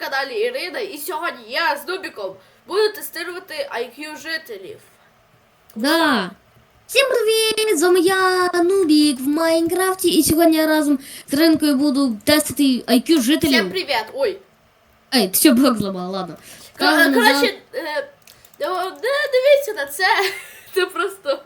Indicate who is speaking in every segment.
Speaker 1: каналі Ірина, і сьогодні я з Нубіком буду тестувати IQ жителів.
Speaker 2: Да. Всім привіт! З вами я, Нубік в Майнкрафті, і сьогодні я разом з Ринкою буду тестити IQ жителів.
Speaker 1: Всім привіт! Ой.
Speaker 2: Ей, ти що блок зламав, ладно.
Speaker 1: Коротше, е, е, не дивіться на це. Це просто.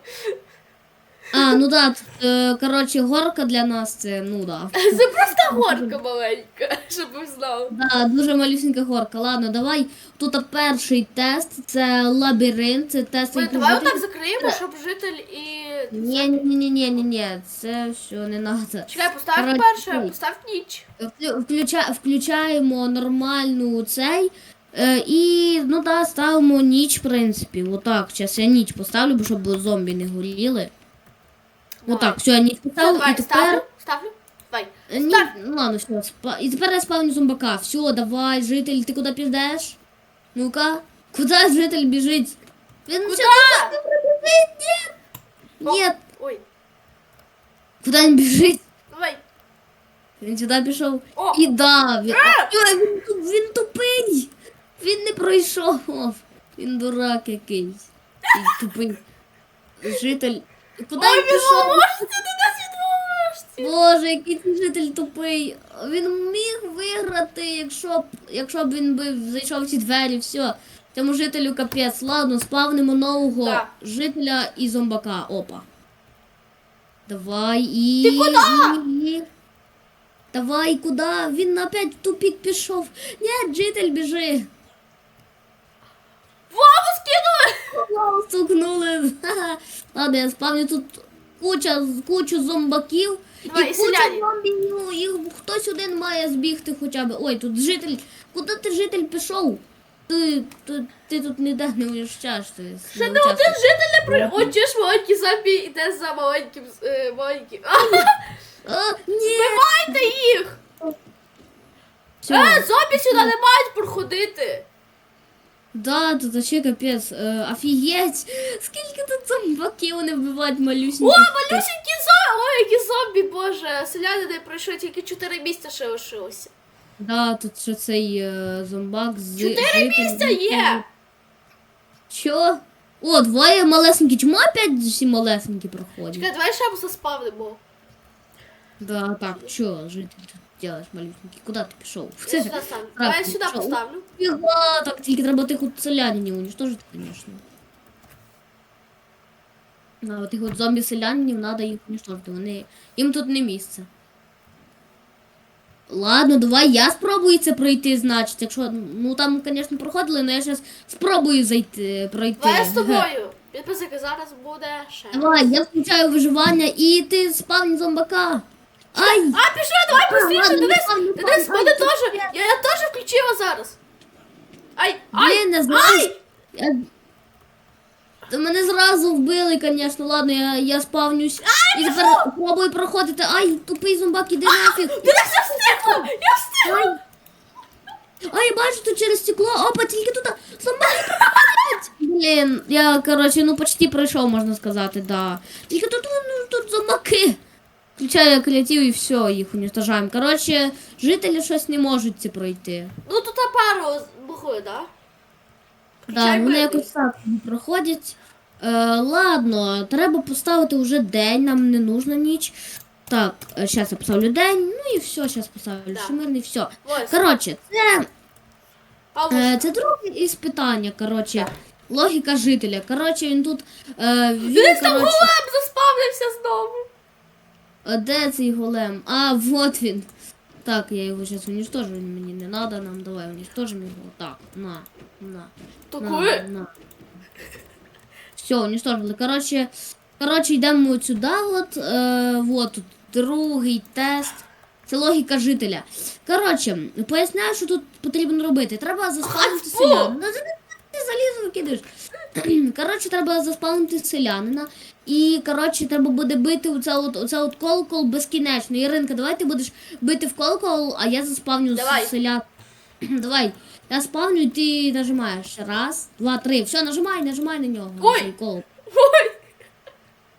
Speaker 2: А, ну да, тут, е, коротше, горка для нас це, ну да.
Speaker 1: Це просто горка маленька, щоб ви знали.
Speaker 2: Да, дуже малюсенька горка. Ладно, давай. Тут перший тест, це лабіринт, це тест
Speaker 1: Ой,
Speaker 2: IQ
Speaker 1: давай
Speaker 2: жителів.
Speaker 1: отак закриємо, щоб житель і.
Speaker 2: Ні, ні, ні, ні, ні, ні, це все не надо.
Speaker 1: Чекай, постав
Speaker 2: Коротше,
Speaker 1: перше, постав ніч.
Speaker 2: Вклю- Включа, включаємо нормальну цей. Е, і ну да, ставимо ніч, в принципі. Отак. Зараз я ніч поставлю, бо щоб зомбі не горіли. Отак, все, я ніч
Speaker 1: Все,
Speaker 2: поставив.
Speaker 1: давай,
Speaker 2: І тепер.
Speaker 1: ставлю, ставлю. Давай.
Speaker 2: Е, Ні, ну ладно, все. Спа... І тепер я спавню зомбака. Все, давай, житель, ти куди підеш? Ну-ка, куди житель біжить? Він
Speaker 1: Куда?
Speaker 2: сюди прибіжить, ні! Ні,
Speaker 1: Ой,
Speaker 2: куди він біжить?
Speaker 1: давай.
Speaker 2: Він сюди пішов.
Speaker 1: О!
Speaker 2: І да, він, Ой, він, ту- він тупий. Він не пройшов. Він дурак якийсь. І тупий. Житель. Куди
Speaker 1: Ой,
Speaker 2: він пішов?
Speaker 1: можете ти нас відмовишся.
Speaker 2: Боже, який цей житель тупий. Він міг виграти, якщо б, якщо б він би зайшов в ці двері, все. Цьому жителю капець. Ладно, спавнимо нового
Speaker 1: Так.
Speaker 2: жителя і зомбака. Опа. Давай і.
Speaker 1: Ти куди?
Speaker 2: і. Давай, куди? Він опять в тупік пішов. Ні, житель біжи.
Speaker 1: Вову скинули!
Speaker 2: Вау, Стукнули. Ладно, я спавню тут куча, кучу зомбаків.
Speaker 1: Давай,
Speaker 2: і
Speaker 1: і
Speaker 2: куча
Speaker 1: селянів.
Speaker 2: зомбі, ну, їх хтось один має збігти хоча б. Ой, тут житель. Куди ти житель пішов? Ти, ти, ти тут ніде не уїжджаєш. Ти
Speaker 1: Ще
Speaker 2: не
Speaker 1: один
Speaker 2: участвуєш.
Speaker 1: житель не при... О, чи ж маленький зомбі йде за маленьким... Е, маленьким.
Speaker 2: А, ні.
Speaker 1: Вбивайте їх!
Speaker 2: Все.
Speaker 1: Е, зомбі сюди не мають проходити.
Speaker 2: Да, тут вообще капець. Е, офігеть. Скільки тут зомбаків вони вбивають
Speaker 1: О,
Speaker 2: малюсенькі.
Speaker 1: малюсенькі зомбі! Ой, які зомбі, боже. Селяни не пройшли, тільки 4 місця ще лишилося.
Speaker 2: Да, тут ще цей е, зомбак з
Speaker 1: Чотири
Speaker 2: жителем.
Speaker 1: місця є!
Speaker 2: Чо? О, двоє малесенькі. Чому опять всі малесенькі проходять?
Speaker 1: Чекай, давай ще заспавнимо.
Speaker 2: Да, так, чо, житель делаешь малюсенький? Куда ти пішов?
Speaker 1: Я сюди ставлю. Давай я сюди поставлю.
Speaker 2: Фіга, так тільки треба тих от селянинів уничтожити, конечно. Да, от тих от зомбі-селянинів треба їх уничтожити. Вони... Їм тут не місце. Ладно, давай я спробую це пройти, значить. Якщо, ну там, звісно, проходили, але я зараз спробую зайти, пройти.
Speaker 1: Давай я з тобою. Підписики зараз буде ще.
Speaker 2: Давай, я включаю виживання і ти спавні зомбака. Ай!
Speaker 1: А, пішли, давай быстріше, Денис, Денис, мене теж, я, я теж включила зараз. Ай, ай,
Speaker 2: Блін, не знаю.
Speaker 1: ай,
Speaker 2: Я... Та мене зразу вбили, звісно, ладно, я, я спавнюсь. І тепер пробую проходити. Ай, тупий зомбак, іди нафіг.
Speaker 1: Денис, я встигла, я встигла.
Speaker 2: Ай, бачу тут через стекло. Опа, тільки тут зомбаки проходять. Блін, я, коротше, ну почти пройшов, можна сказати, да. Тільки тут, ну, тут зомбаки. Включаю креатив і все, їх уничтожаємо. Коротше, жителі щось не можуть ці пройти.
Speaker 1: Ну тут пару бухли, да?
Speaker 2: Да, вони якось так проходять. Е, ладно, треба поставити вже день, нам не нужна ніч. Так, зараз я поставлю день, ну і все, зараз поставлю
Speaker 1: Да.
Speaker 2: шимирний, все.
Speaker 1: Ось.
Speaker 2: Коротше, це, е, це друге іспитання, коротше. Логіка жителя. Коротше, він тут. Е, він,
Speaker 1: там
Speaker 2: коротше,
Speaker 1: голем заспавнився знову.
Speaker 2: А де цей голем? А, вот він. Так, я його зараз уничтожу, мені не треба, нам давай уничтожимо його. Так, на, на.
Speaker 1: Такої.
Speaker 2: На. Все, уничтожили. Короче, короче, йдемо от сюди. От, е, вот тут другий тест. Це логіка жителя. Коротше, поясняю, що тут потрібно робити. Треба заспавнити
Speaker 1: фу!
Speaker 2: селянина. Ну, Ти залізо викидаєш. Коротше, треба заспавнити селянина. І, коротше, треба буде бити оце от, оце от колокол безкінечно. Іринка, давай ти будеш бити в колокол, а я заспавню
Speaker 1: Давай.
Speaker 2: селян. Давай. Я спавню, і ти нажимаєш. Раз, два, три. Все, нажимай, нажимай на нього.
Speaker 1: Ой.
Speaker 2: на цей колокол.
Speaker 1: Ой,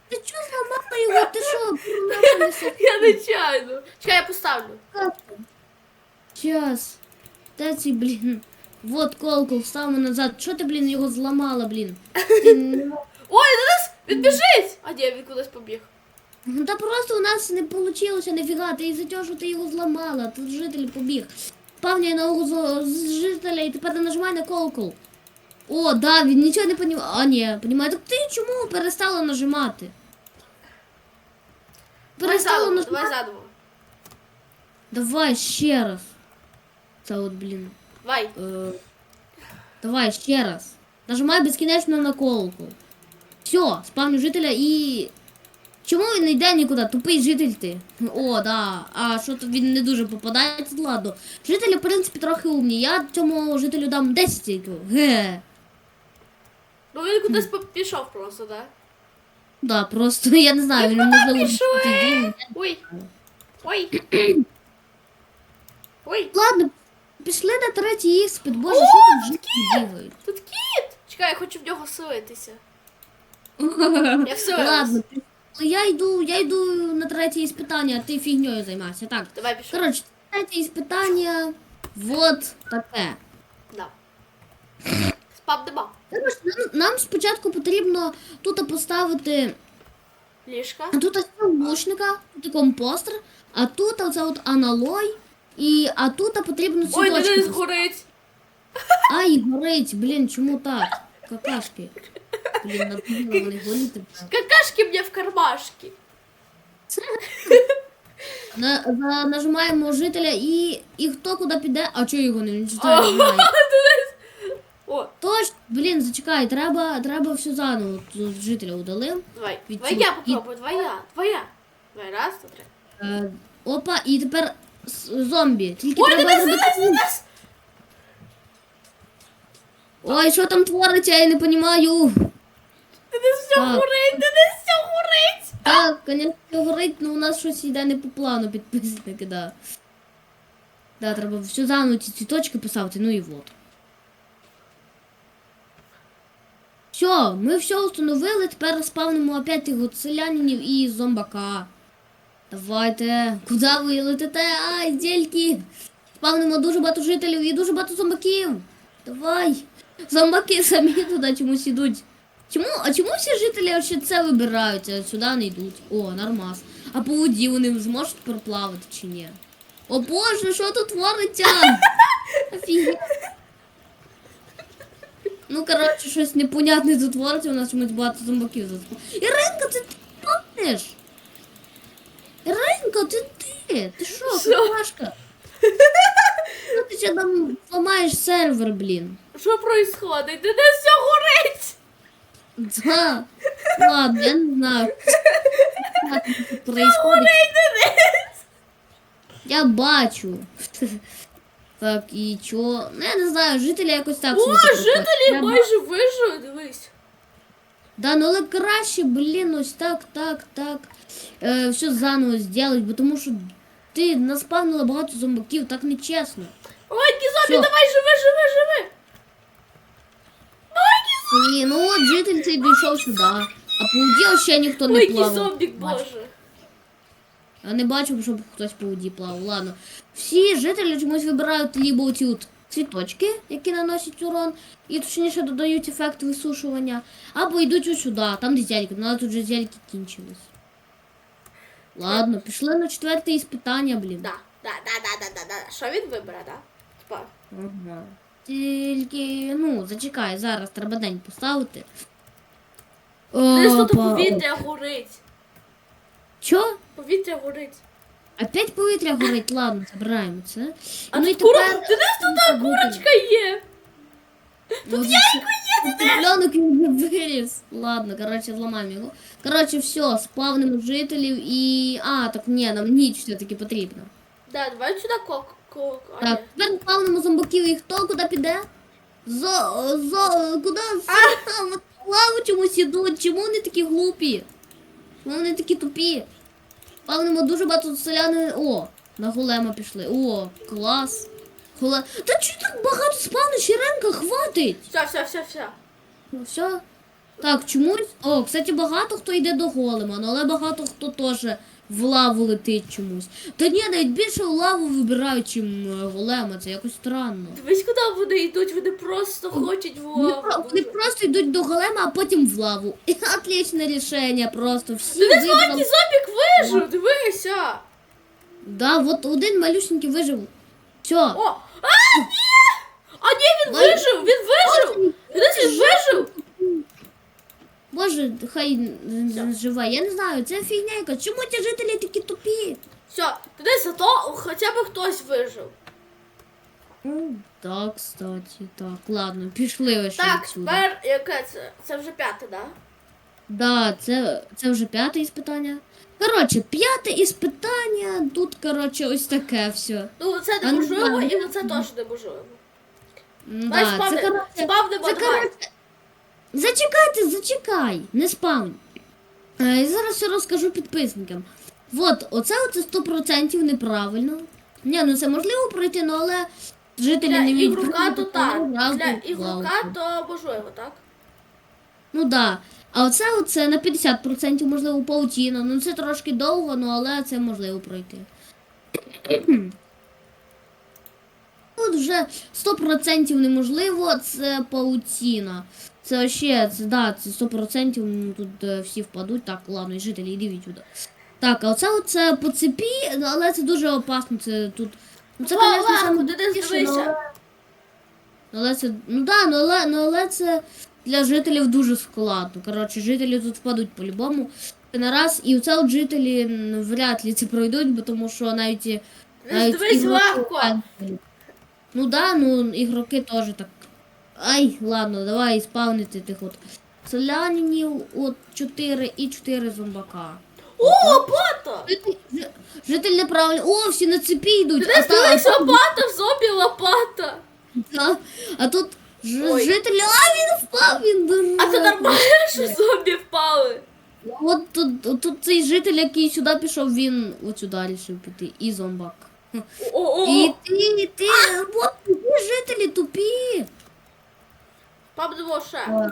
Speaker 2: Ти чого зламала його? Ти що?
Speaker 1: Я нечайно. Чекай, я поставлю.
Speaker 2: Час. Де цей, блін? Вот колокол, ставимо назад. Що ти, блін, його зламала, блін? Ти не
Speaker 1: Ой, Денис, він біжить! А ні, він кудись побіг.
Speaker 2: Ну та просто у нас не вийшло ніфіга, ти із-за того, що ти його зламала, тут житель побіг. Спавняй нового зо- з жителя і тепер нажимай на колокол. О, да, він нічого не понімає. А, ні, понімає. Так ти чому перестала нажимати?
Speaker 1: Давай
Speaker 2: Перестала
Speaker 1: заново,
Speaker 2: нажимати.
Speaker 1: давай заново.
Speaker 2: Давай ще раз. Це от, блін.
Speaker 1: Давай.
Speaker 2: Е, давай ще раз. Нажимай безкінечно на колокол. Все, спавню жителя і. Чому він не йде нікуди? Тупий житель ти. О, да. А що тут він не дуже попадається? Ладно. Жителі, в принципі, трохи умні. Я цьому жителю дам 10 тільки. Ге.
Speaker 1: Ну він кудись по- пішов просто, да?
Speaker 2: Да, просто я не знаю, він можливо.
Speaker 1: пішли? Ой. Ой. Ой,
Speaker 2: Ладно, пішли на третій іспит. Боже, що там жителі бігають?
Speaker 1: тут кіт! Чекай, я хочу в нього селитися. Я все.
Speaker 2: Ладно, я йду, я йду на третє іспитання, а ти фігньою займайся. Так.
Speaker 1: Давай пішов.
Speaker 2: Коротше, третє іспитання. Вот таке.
Speaker 1: Да. Спав нема.
Speaker 2: Коротше, нам, нам спочатку потрібно тут поставити.
Speaker 1: Ліжка.
Speaker 2: А тут ось лучника, тут компостер, а тут оце от аналой. І, а тут потрібно
Speaker 1: Ой, Денис
Speaker 2: цвіточки.
Speaker 1: горить.
Speaker 2: Ай, горить, блін, чому так? Какашки. Блін, напевно, вони тепер.
Speaker 1: Какашки мне в кармашки.
Speaker 2: На, нажимаємо жителя і, і хто куди піде, а чого його не читає? Немає.
Speaker 1: О,
Speaker 2: Точно, блін, зачекай, треба, треба все заново. Тут жителя удалим.
Speaker 1: давай. Давай я попробую, давай я. Давай я. Давай, раз, два, три.
Speaker 2: Е, опа, і тепер зомбі. Тільки
Speaker 1: Ой,
Speaker 2: треба
Speaker 1: Денис,
Speaker 2: зробити.
Speaker 1: Денис, Денис!
Speaker 2: Ой, що там твориться, я не розумію.
Speaker 1: Денис все
Speaker 2: Так.
Speaker 1: горить, Денис все горить.
Speaker 2: Так, звісно, горить, але у нас щось йде не по плану підписники, да. Да, треба все заново ці цвіточки поставити, ну і вот. Все, ми все установили, тепер спавнимо опять тих от селянинів і зомбака. Давайте, куди ви летите? Ай, дельки! Спавнимо дуже багато жителів і дуже багато зомбаків. Давай. Зомбаки самі туди чомусь ідуть. Чому, а чому всі жителі ще це вибирають, а сюди не йдуть? О, нормас. А по воді вони зможуть проплавати чи ні? О боже, що тут твориться? Офігеть. Ну, коротше, щось непонятне тут твориться, у нас чомусь багато зомбаків заспав. Іринка, це ти помниш? Іринка, це ти? Ти що, какашка? Ну ти ще там ламаєш сервер, блін.
Speaker 1: Що происходить? Денис все горить.
Speaker 2: Да. Ладно, я не знаю. Що тут происходит. Я бачу. Так, і чо? Ну, я не знаю, жителі якось так.
Speaker 1: О,
Speaker 2: собі це проходять.
Speaker 1: жителі
Speaker 2: Я
Speaker 1: майже вижили, дивись.
Speaker 2: Да, ну але краще, блін, ось так, так, так. Е, все заново зробити, бо тому що ти наспавнила багато зомбаків, так нечесно.
Speaker 1: Ой, які зомбі,
Speaker 2: Всё.
Speaker 1: давай, живи, живи, живи. Ой, які
Speaker 2: Ні, ну от житель цей дійшов сюди. А по воді ще ніхто
Speaker 1: Ой,
Speaker 2: не
Speaker 1: який
Speaker 2: плавав.
Speaker 1: зомбік,
Speaker 2: Бачу.
Speaker 1: боже.
Speaker 2: Я не бачив, щоб хтось по воді плавав. Ладно. Всі жителі чомусь вибирають либо ці от цвіточки, які наносять урон, і точніше додають ефект висушування, або йдуть ось сюди, там де зельки, але тут же зельки кінчились. Ладно, пішли на четверте іспитання, блін.
Speaker 1: Да, да, да, да, да, да, да. Що він вибере, да? Типа,
Speaker 2: Ага. Тільки, ну, зачекай, зараз треба день поставити.
Speaker 1: десь тут
Speaker 2: Опа.
Speaker 1: повітря горить.
Speaker 2: Чо?
Speaker 1: Повітря горить.
Speaker 2: Опять повітря горить, ладно, забираємо це.
Speaker 1: А
Speaker 2: ну і
Speaker 1: кура...
Speaker 2: тепер...
Speaker 1: Денис, тут курочка є.
Speaker 2: Тут яйко є, Цыпленок не виріс. Ладно, короче, зламаємо його. Короче, все, спавнимо жителів і... А, так ні, нам ніч все-таки потрібно.
Speaker 1: Да, давай сюди кок... кок... а,
Speaker 2: Так, тепер спавнимо зомбаків і хто куди піде? Зо... Зо... Куди? Лаву чомусь ідуть. Чому вони такі глупі? Чому вони такі тупі? Спавнимо дуже багато селяни... О, на голема пішли. О, клас. Голе... Та чого так багато спавниш, Іренка, хватить?
Speaker 1: Все, все, все, все.
Speaker 2: Ну все. Так, чомусь. О, кстати, багато хто йде до голема, але багато хто теж в лаву летить чомусь. Та ні, навіть більше в лаву вибирають, чим е, голема, це якось странно.
Speaker 1: Дивись, куди вони йдуть, вони просто хочуть в
Speaker 2: Вони,
Speaker 1: лаву.
Speaker 2: про- вони просто йдуть до голема, а потім в лаву. Отличне рішення, просто всі
Speaker 1: Ти не
Speaker 2: вибрали.
Speaker 1: маленький зомбік вижив, дивися.
Speaker 2: Да, от один малюсенький вижив. Все.
Speaker 1: О, а, ні! А ні, він
Speaker 2: Ой.
Speaker 1: вижив, він вижив! Він вижив!
Speaker 2: Боже, хай живе. Я не знаю, це фігня якась. Чому ті жителі такі тупі?
Speaker 1: Все, туди зато хоча б хтось вижив.
Speaker 2: Так, кстати, так, ладно, пішли ви ще
Speaker 1: Так,
Speaker 2: відсюди.
Speaker 1: тепер яке це? Це вже п'яте, да?
Speaker 2: Да, це, це вже п'яте іспитання. Коротше, п'яте іспитання. Тут, коротше, ось таке все.
Speaker 1: Ну це
Speaker 2: ну,
Speaker 1: неможливо,
Speaker 2: да.
Speaker 1: і це теж неможливо. Давай
Speaker 2: Да, коротше,
Speaker 1: спавнимо
Speaker 2: це,
Speaker 1: давай.
Speaker 2: коротше, Зачекайте, зачекай, не спавнь. Е, Я зараз все розкажу підписникам. От, оце оце 100% неправильно. Ні, ну це можливо пройти, ну але жителі
Speaker 1: Для
Speaker 2: не вміють
Speaker 1: ігрока
Speaker 2: пройти,
Speaker 1: то так.
Speaker 2: тому разом
Speaker 1: Для ігрока то можливо, так?
Speaker 2: Ну да. А оце оце на 50% можливо паутіна. Ну це трошки довго, ну але це можливо пройти. Тут вже 100% неможливо, це паутіна. Це ще, це, да, це 100% ну, тут е, всі впадуть. Так, ладно, і жителі, йдіть сюди. Так, а оце оце по цепі, ну, але це дуже опасно. Це тут. Ну, це,
Speaker 1: О,
Speaker 2: конечно,
Speaker 1: легко,
Speaker 2: саме
Speaker 1: ти десь дивися.
Speaker 2: ну, але- це. Ну да, ну але, ну, але це для жителів дуже складно. Коротше, жителі тут впадуть по-любому. На раз, і оце от жителі м, вряд ли це пройдуть, бо тому що навіть. і-
Speaker 1: Дивись,
Speaker 2: навіть
Speaker 1: дивись
Speaker 2: ігроки. Ну да, ну ігроки теж так. Ай, ладно, давай спавнити тих от селянинів от 4 і 4 зомбака.
Speaker 1: О, лопата!
Speaker 2: Житель, житель неправильно. О, всі на цепі йдуть.
Speaker 1: Ти десь
Speaker 2: та-
Speaker 1: лопата, в зомбі лопата.
Speaker 2: та- а тут ж,
Speaker 1: Ой.
Speaker 2: житель. А він впав, він дуже.
Speaker 1: А це нормально, що зомбі впали.
Speaker 2: От тут, от тут цей житель, який сюди пішов, він от сюди вирішив піти. І зомбак.
Speaker 1: О-о-о.
Speaker 2: І ти, і ти, от ті жителі тупі.
Speaker 1: Пабдемо ще.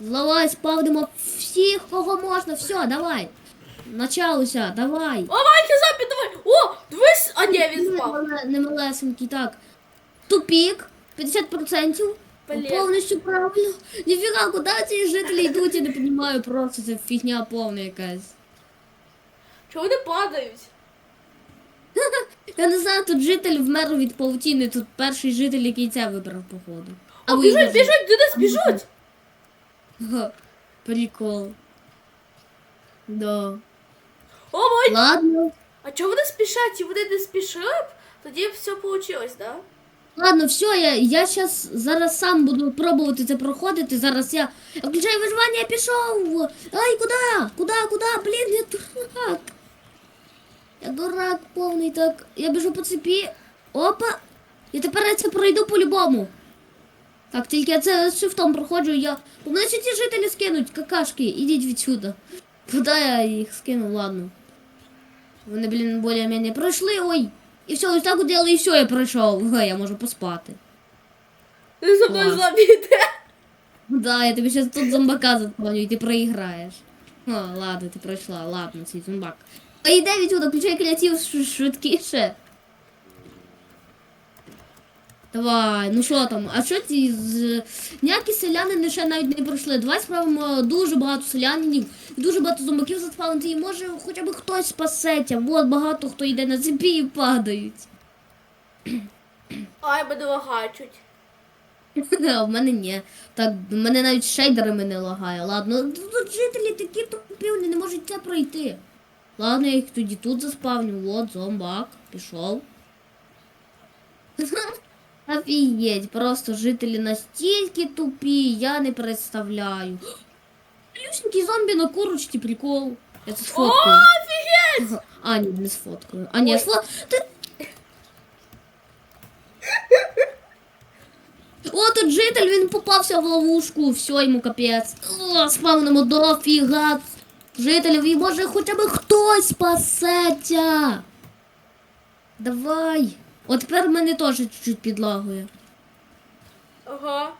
Speaker 2: Зловай, спавнимо всіх, кого можна. Все, давай. Началося, давай.
Speaker 1: О, маленький зомбі, давай. О, дивись. А ні, він впав.
Speaker 2: Не, малесенький, так. Тупік, 50%.
Speaker 1: Блін.
Speaker 2: Повністю правильно. Ніфіга, куди ці жителі йдуть, я не розумію, просто це фігня повна якась.
Speaker 1: Чого вони падають?
Speaker 2: Я не знаю, тут житель вмер від паутіни, тут перший житель, який це вибрав, походу.
Speaker 1: О,
Speaker 2: ви
Speaker 1: біжуть,
Speaker 2: його-
Speaker 1: біжуть, до нас біжуть.
Speaker 2: Прикол. Да.
Speaker 1: О, мой.
Speaker 2: Ладно.
Speaker 1: А чого вони спішать? І вони не спішили б? Тоді б все вийшло, да?
Speaker 2: Ладно, все, я, я щас зараз сам буду пробувати це проходити. Зараз я включаю виживання, я пішов. Ай, куди? Куди, куди? Блін, я дурак. Я дурак повний, так. Я біжу по цепі. Опа. І тепер я це пройду по-любому. Так, тільки я це з шифтом проходжу, я. Бо мене ще ті жителі скинуть, какашки, ідіть відсюди. Куди я їх скину, ладно. Вони, блін, більш-менш пройшли, ой. І все, ось так делаю, і все, я пройшов. Га, я можу поспати.
Speaker 1: Ти за мною
Speaker 2: Клас. Да, я тобі зараз тут зомбака заповню, і ти проіграєш. О, ладно, ти пройшла, ладно, цей зомбак. А йде відсюди, включай креатив швидкіше. Давай, ну що там? А що ці з ніякі селянини ще навіть не пройшли. Давай справимо дуже багато селянинів, дуже багато зомбаків заспавнити, і може хоча б хтось спасеться. От багато хто йде на цепі і падають.
Speaker 1: Ай, мене лагачуть.
Speaker 2: А в мене ні. Так, в мене навіть шейдерами не лагає. Ладно, тут жителі такі тупі, вони не можуть це пройти. Ладно, я їх тоді тут заспавню. От, зомбак, пішов. Офігеть, просто жителі настільки тупі, я не представляю. Люсенький зомбі на курочці, прикол. Я це сфоткаю.
Speaker 1: О, офігеть!
Speaker 2: А, ні, не сфоткаю. А, ні,
Speaker 1: Ой.
Speaker 2: сфоткаю. Ти... О, тут житель, він попався в ловушку. Все, йому капець. О, спавнимо дофіга. Жителів, і може хоча б хтось спасеться. Давай. От тепер в мене теж чуть-чуть підлагує.
Speaker 1: Ага.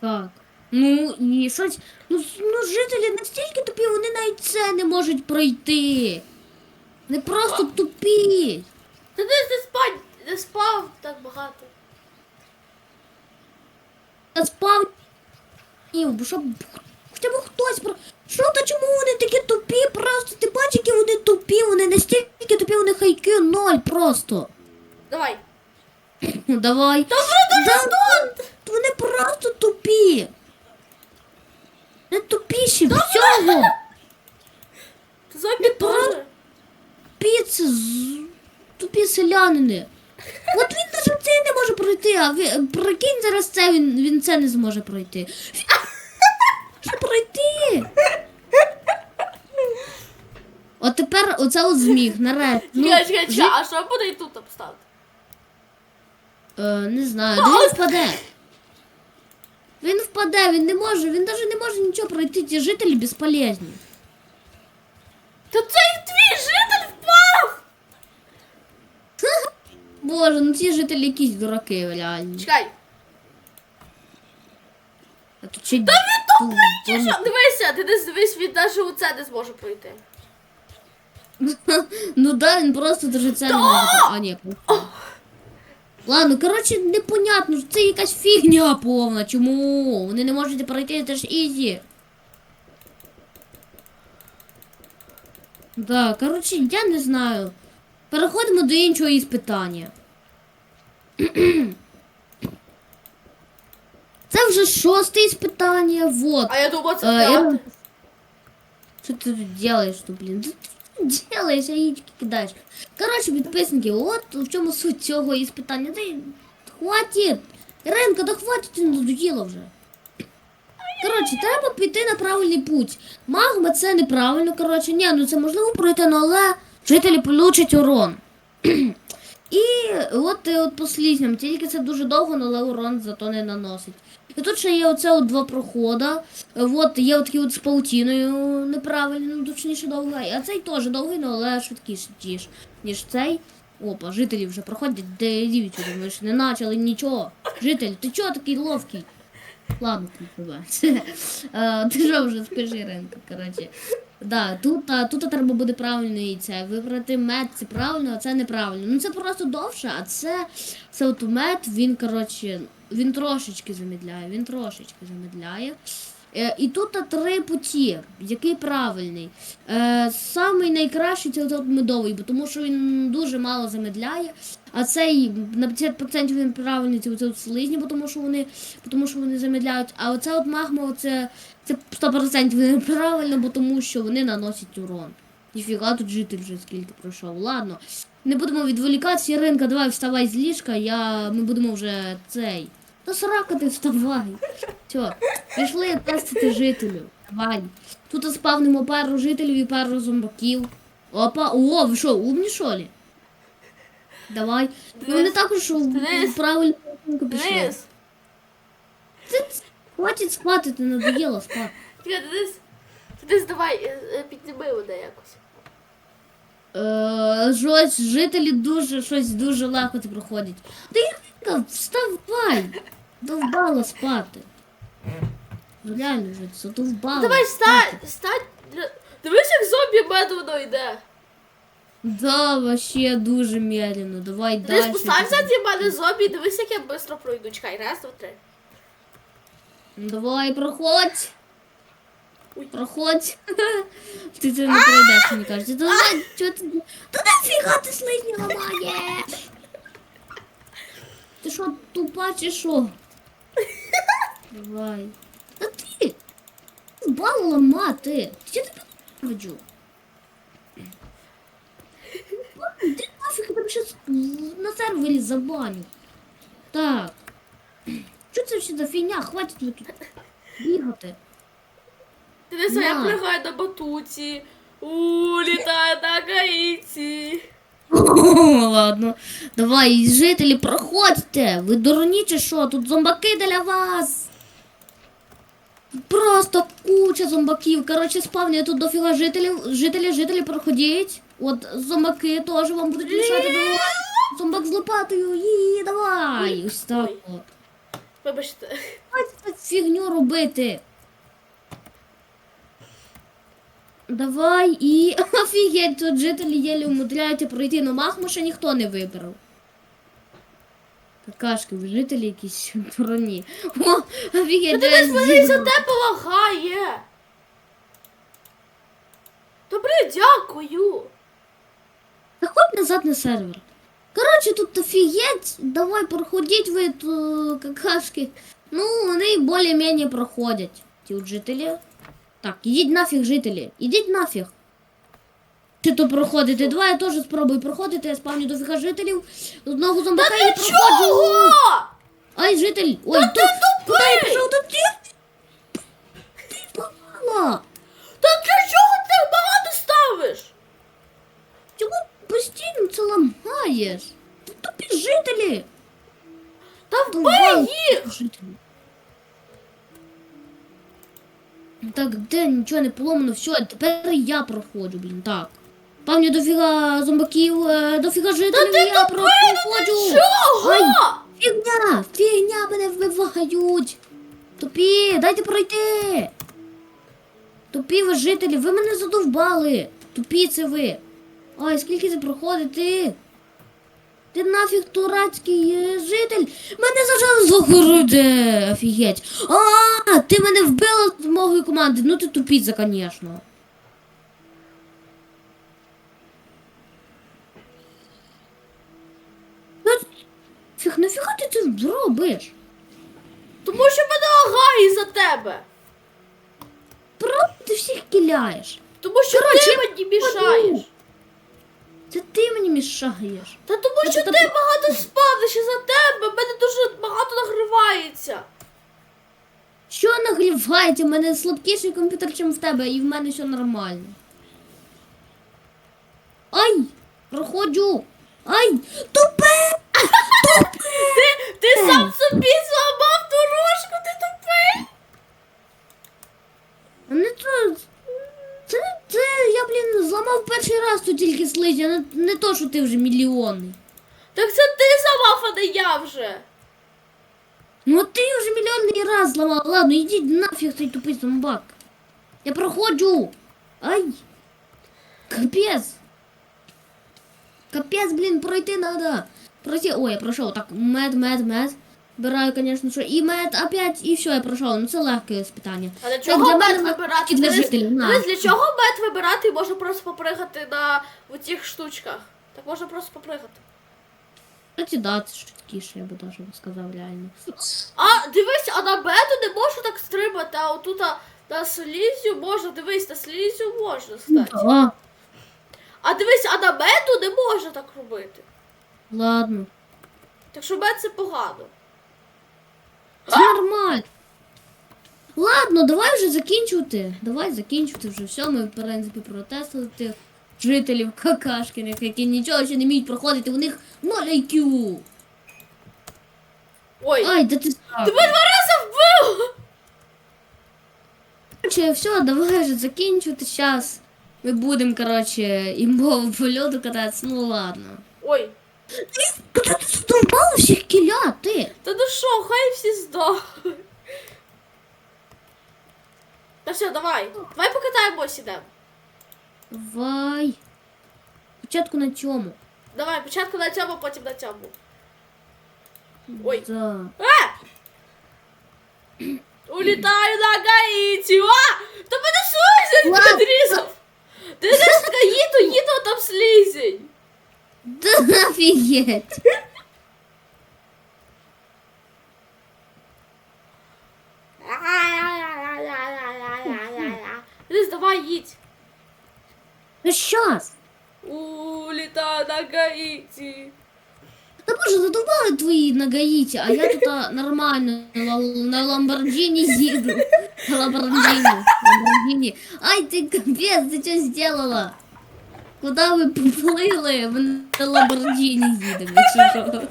Speaker 2: Так. Ну і щось. Ну, ну жителі настільки тупі, вони навіть це не можуть пройти. Не просто тупі.
Speaker 1: Та ти не спать, не спав так багато.
Speaker 2: Я спав. Ні, бо щоб хоча б хтось про. Що то чому вони такі тупі? Просто ти бачиш, які вони тупі, вони настільки тупі, вони хайки ноль просто.
Speaker 1: Давай.
Speaker 2: Давай.
Speaker 1: Та вже
Speaker 2: Да,
Speaker 1: тут!
Speaker 2: Вони просто тупі. Не тупіші всього.
Speaker 1: Зомбі
Speaker 2: просто- Тупі це з- тупі селянини. От він навіть це не може пройти, а ви, прикинь зараз це, він, він це не зможе пройти. Що пройти? От тепер оце от зміг, нарешті. Ну,
Speaker 1: Чекай, чекай, чекай, а що буде і тут обставити?
Speaker 2: Е, не знаю, де він впаде. Він впаде, він не може, він навіть не може нічого пройти, ті жителі безполезні.
Speaker 1: Та цей твій житель впав!
Speaker 2: Боже, ну ці жителі якісь дураки, реально.
Speaker 1: Чекай.
Speaker 2: А тут ще
Speaker 1: Та він чи що? Дивися, ти десь дивись, він навіть у це не зможе пройти.
Speaker 2: Ну да, він просто даже це не може. А, ні. Ладно, коротше, непонятно, це якась фігня повна. Чому? Вони не можуть пройти, це ж ізі. Да, коротше, я не знаю. Переходимо до іншого іспитання. Це вже шосте іспитання, вот.
Speaker 1: А я думав, це
Speaker 2: Е, я-
Speaker 1: п'яте.
Speaker 2: Что ты тут делаешь, что, блин? Ты тут делаешь, яички кидаешь. Короче, підписники, от в чому суть цього іспитання. Ти хватить! Ренка, да хватить, ти надоїла вже. Коротше, треба піти на правильний путь. Магма це неправильно, коротше, ні, ну це можливо пройти, ну, але жителі получать урон. І от, е, от по слізням, тільки це дуже довго, але урон зато не наносить. І тут ще є оце от два прохода. Е, От є от такі от з паутіною неправильно, ну точніше довгий. А цей теж довгий, ну, але швидкіше ніж, цей. Опа, жителі вже проходять, де дівчата, думаєш, не почали нічого. Житель, ти чого такий ловкий? Ладно, тебе. Е, Ти що вже спеши ринку, коротше. Да, тут, а, тут треба буде правильно і це. Вибрати мед це правильно, а це неправильно. Ну це просто довше, а це, це от мед, він, коротше, він трошечки замедляє, він трошечки замедляє. Е, і тут три путі, який правильний. Е, самий найкращий це от медовий, бо тому що він дуже мало замедляє. А цей на 50% він правильний, це от слизні, бо тому що вони, тому що вони замедляють. А оце от магма, оце, це 100% неправильно, бо тому що вони наносять урон. Ніфіга тут житель вже скільки пройшов. Ладно. Не будемо відволікатися, Іринка, давай вставай з ліжка, я... ми будемо вже цей. Та срака ти вставай. Все, пішли тестити жителів. Давай. Тут спавнимо пару жителів і пару зомбаків. Опа, о, ви що, умні що ли? Давай. І вони також в правильну пішли.
Speaker 1: Денис,
Speaker 2: Хватить спати, ти надоїла спати.
Speaker 1: чекай, Денис, Денис, давай, е, е, підніми мене якось.
Speaker 2: Е, щось, жителі дуже, щось дуже легко це проходять. Та Іринка, вставай! Довбала спати. Реально вже задовбала.
Speaker 1: Давай
Speaker 2: спати.
Speaker 1: встань, встань. Дивись, як зомбі медовно йде.
Speaker 2: Да, вообще дуже медленно. Давай
Speaker 1: Денис,
Speaker 2: дальше.
Speaker 1: постав заді мене зомбі, дивись, як я швидко пройду. Чекай, раз, два, три.
Speaker 2: Давай, проходь. Проходь. Ти це не пройдеш, мені кажеться. Давай, чого ти... Та нафіга ти слизні ламаєш? Ти що, тупа чи що? Давай. Та ти! Бал ламати. Я тебе ненавиджу. Ти нафіг я тебе щас на сервері забаню. Так. Що це ще за фігня? Хватить тут бігати.
Speaker 1: Денис, а я
Speaker 2: На.
Speaker 1: пригаю на батуті. У, літаю на гаїці.
Speaker 2: Ладно. Давай, жителі, проходьте. Ви дурні чи що? Тут зомбаки для вас. Просто куча зомбаків. Коротше, спавнює тут дофіга жителів. Жителі, жителі, проходіть. От зомбаки теж вам будуть мішати. Давай. Зомбак з лопатою. Її, давай. Ось так
Speaker 1: Ой.
Speaker 2: от.
Speaker 1: Вибачте.
Speaker 2: Давайте так фігню робити. Давай і. Офігеть, тут жителі єлі умудряються пройти, но Махму ще ніхто не вибрав. Какашки, ви жителі якісь броні. О, офігеть,
Speaker 1: Ти десь мене за
Speaker 2: зібрав.
Speaker 1: тебе лагає. Добре, дякую.
Speaker 2: Заходь назад на сервер. Коротше, тут офігеть, давай проходіть ви то, какашки. Ну, вони більш-менш проходять. Ті от жителі. Так, ідіть нафіг, жителі. Ідіть нафіг. Чи то проходите? Давай я теж спробую проходити, я спавню дофіга жителів. Одного зомбака я проходжу. Ай, житель. Ой, тут. Куди я пішов? Тут ти. Ти попала.
Speaker 1: Та для чого ти так багато ставиш?
Speaker 2: Чому постійно це ламаєш? Тут тупі жителі.
Speaker 1: Та вбий їх!
Speaker 2: Жителі. Так, де нічого не поломано, все, тепер я проходжу, блін, так. Пам'ятаю, дофіга зомбаків, е, дофіга жителів, я проходжу.
Speaker 1: Чого?
Speaker 2: Ай. Фігня, фігня, мене вбивають. Тупі, дайте пройти. Тупі ви жителі, ви мене задовбали. Тупі це ви. Ай, скільки це проходити? Ти нафіг турецький е, житель? Мене зажали з огороди. Офігеть. А, ти мене вбила з моєї команди. Ну ти тупіця, звісно. Ну, Фіг, нафіга ти це зробиш?
Speaker 1: Тому що мене лагає за тебе.
Speaker 2: Просто ти всіх кіляєш.
Speaker 1: Тому що
Speaker 2: Коротше,
Speaker 1: ти мені мішаєш.
Speaker 2: Це ти мені мішаєш.
Speaker 1: Та тому
Speaker 2: Я
Speaker 1: що ти
Speaker 2: так-
Speaker 1: багато спадиш і за тебе. в Мене дуже багато нагривається.
Speaker 2: Що нагрівається? У мене слабкіший комп'ютер, ніж в тебе, і в мене все нормально. Ай! Проходжу! Ай! Тупе!
Speaker 1: Ти, ти сам собі зламав дорожку, ти тупий.
Speaker 2: А Не то. Це, не- це я, блін, зламав перший раз тут тільки слизь, а не, не то, що ти вже мільйонний.
Speaker 1: Так це ти зламав, а не я вже.
Speaker 2: Ну ти вже мільйонний раз зламав. Ладно, йдіть нафіг цей тупий зомбак. Я проходжу. Ай. Капець. Капець, блін, пройти надо. Пройти. Ой, я пройшов. Так, мед, мед, мед. Збираю, звісно, що. І мед опять, і все, я пройшов. Ну це легке питання.
Speaker 1: А для чого
Speaker 2: для
Speaker 1: мед вибирати?
Speaker 2: для
Speaker 1: Дивись,
Speaker 2: жителів,
Speaker 1: для чого мед вибирати? Можна просто попригати на цих штучках. Так можна просто попригати.
Speaker 2: Кстати, да, це швидкіше, я би даже сказав реально.
Speaker 1: А, дивись, а на меду не можна так стрибати, а отут а, на слізю можна, дивись, на слізю можна, кстати.
Speaker 2: Да.
Speaker 1: А дивись, а на меду не можна так робити.
Speaker 2: Ладно.
Speaker 1: Так що мед це погано.
Speaker 2: Це нормально. Ладно, давай вже закінчувати. Давай закінчувати вже все. Ми, в принципі, протестили тих жителів какашкиних, які нічого ще не вміють проходити. У них 0 IQ.
Speaker 1: Ой,
Speaker 2: Ай, да ти
Speaker 1: тебе два рази вбив!
Speaker 2: Короче, все, давай вже закінчувати. Зараз ми будемо, короче, імбово по льоду кататися. Ну ладно.
Speaker 1: Ой,
Speaker 2: Куди ти задовбала всіх кіля, ти?
Speaker 1: та ну що, хай всі здохнуть. Та все, давай. Давай покатаємось ідемо.
Speaker 2: Давай. Спочатку на цьому.
Speaker 1: Давай, спочатку на цьому, потім на цьому. Ой.
Speaker 2: Да.
Speaker 1: А! Улітаю на Гаїті! А! Та мене слизень
Speaker 2: Ладно.
Speaker 1: підрізав! Ти не з Гаїту, їду, а там слизень!
Speaker 2: Да офігеть.
Speaker 1: Лиз, давай їдь!
Speaker 2: Ну щас.
Speaker 1: Улітаю на Гаїті!
Speaker 2: Та боже, задовбали твої на Гаїті, а я тут а, нормально на, Ла- на Ламборджині їду. На Ламборджині. Ламборджині. Ай, ти капець, ти що зробила? Куди ви поплили? Ми на Ламборджині їдемо, якщо що.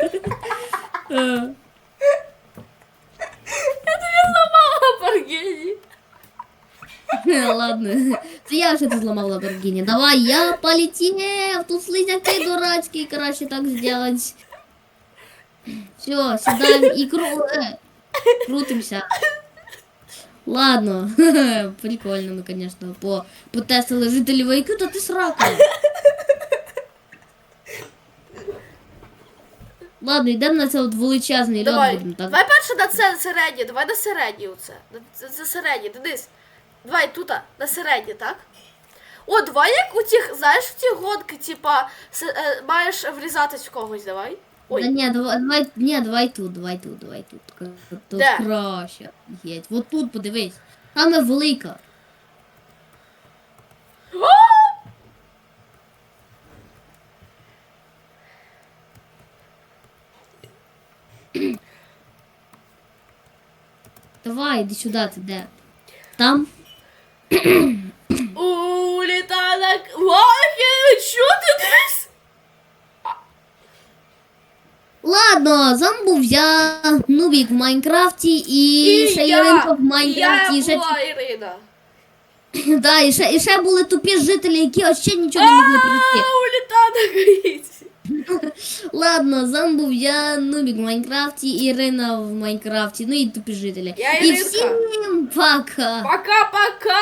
Speaker 2: Е. це я вже тут зламав Ламборджині. Давай, я полетів, тут слизняки дурацький, краще так сделать. Все, сідаємо ікру. Е, Крутимся. Ладно, прикольно ми, конечно, по потестили жителів IQ, та ти срака. Ладно, йдемо на це от величезний льод
Speaker 1: Давай.
Speaker 2: будемо, так?
Speaker 1: Давай перше на це середнє, давай на середнє оце. На це, це середнє, Денис. Давай тут, на середнє, так? О, давай як у тих, знаєш, в ті гонки, типа, с- е, маєш врізатись в когось, давай. Ой,
Speaker 2: Да ні, давай, давай, ні, давай тут, давай тут, давай тут. Тут
Speaker 1: Де?
Speaker 2: краще. Єть. Вот тут подивись. Саме велика. Давай, іди сюди, ти де? Там?
Speaker 1: улітала. Що ти десь?
Speaker 2: Ладно, замбув я, Нубік в Майнкрафті і, ще Яринка в Майнкрафті.
Speaker 1: я
Speaker 2: І ще,
Speaker 1: була Ірина.
Speaker 2: да, і, ще, і ще були тупі жителі, які ще нічого не могли пройти.
Speaker 1: А, улітала, гоїться.
Speaker 2: Ладно, замбув я, Нубік в Майнкрафті, Ірина в Майнкрафті, ну і тупі жителі.
Speaker 1: Я
Speaker 2: і
Speaker 1: Іринка.
Speaker 2: всім пока.
Speaker 1: Пока-пока!